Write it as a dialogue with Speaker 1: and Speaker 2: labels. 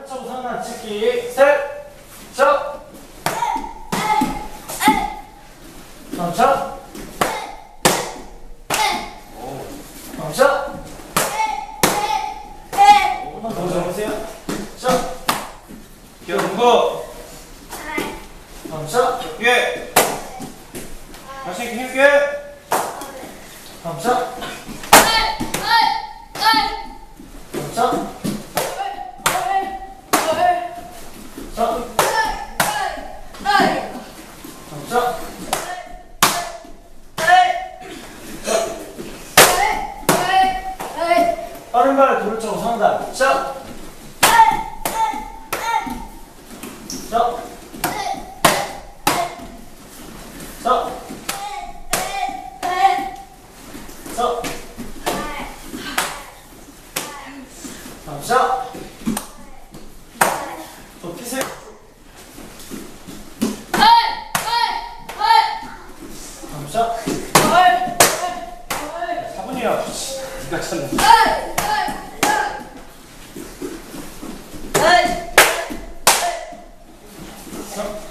Speaker 1: 돌려차고 상단 찍기 셋 자. 멈춰 멈춰 한번 더 잡으세요 자
Speaker 2: 기어 누구?
Speaker 1: 멈춰
Speaker 2: 예. 다시 힘게.
Speaker 1: 멈춰 멈춰 자 빠른 자. 더 자,
Speaker 2: 사분이야. 니가 찾는. 자.